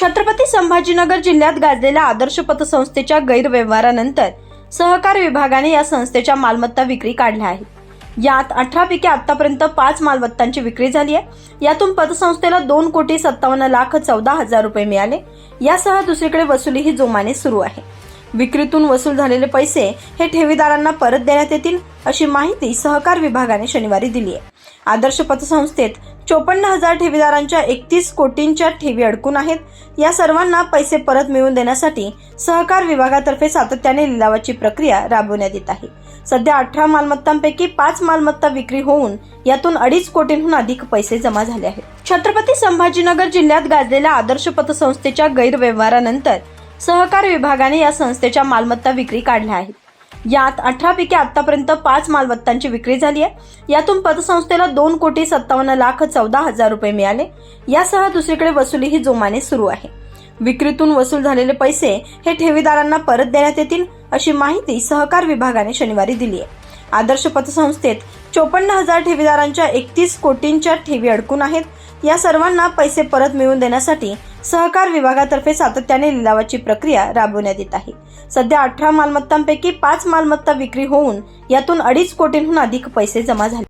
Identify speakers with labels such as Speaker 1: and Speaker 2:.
Speaker 1: छत्रपती संभाजीनगर जिल्ह्यात गाजलेल्या आदर्श पतसंस्थेच्या गैरव्यवहारानंतर सहकार विभागाने या संस्थेच्या मालमत्ता विक्री काढल्या आहेत. यात अठरा पैकी आतापर्यंत पाच मालमत्तांची विक्री झाली आहे. यातून पतसंस्थेला दोन कोटी सत्तावन्न लाख चौदा हजार रुपये मिळाले. यासह दुसरीकडे वसुलीही जोमाने सुरू आहे. विक्रीतून वसूल झालेले पैसे हे ठेवीदारांना परत देण्यात येतील अशी माहिती सहकार विभागाने शनिवारी दिली आहे. आदर्श पतसंस्थेत चोपन्न हजार ठेवीदारांच्या एकतीस कोटींच्या ठेवी अडकून आहेत. या सर्वांना पैसे परत मिळवून देण्यासाठी सहकार विभागातर्फे सातत्याने लिलावाची प्रक्रिया राबवण्यात येत आहे. सध्या अठरा मालमत्तांपैकी पाच मालमत्ता विक्री होऊन यातून अडीच कोटींहून अधिक पैसे जमा झाले आहेत. छत्रपती संभाजीनगर जिल्ह्यात गाजलेल्या आदर्श पतसंस्थेच्या गैरव्यवहारानंतर सहकार विभागाने या संस्थेच्या मालमत्ता विक्री काढल्या आहेत. यात अठरा पैकी आतापर्यंत पाच मालमत्तांची विक्री झाली आहे. यातून पतसंस्थेला दोन कोटी सत्तावन्न लाख चौदा हजार रुपये मिळाले. यासह दुसरीकडे वसुली ही जोमाने सुरू आहे. विक्रीतून वसूल झालेले पैसे हे ठेवीदारांना परत देण्यात येतील अशी माहिती सहकार विभागाने शनिवारी दिली आहे. आदर्श पतसंस्थेत चोपन्न हजार ठेवीदारांच्या एकतीस कोटींच्या ठेवी अडकून आहेत. या सर्वांना पैसे परत मिळवून देण्यासाठी सहकार विभागातर्फे सातत्याने लिलावाची प्रक्रिया राबवण्यात येत आहे. सध्या अठरा मालमत्तांपैकी पाच मालमत्ता विक्री होऊन यातून अडीच कोटींहून अधिक पैसे जमा झाले.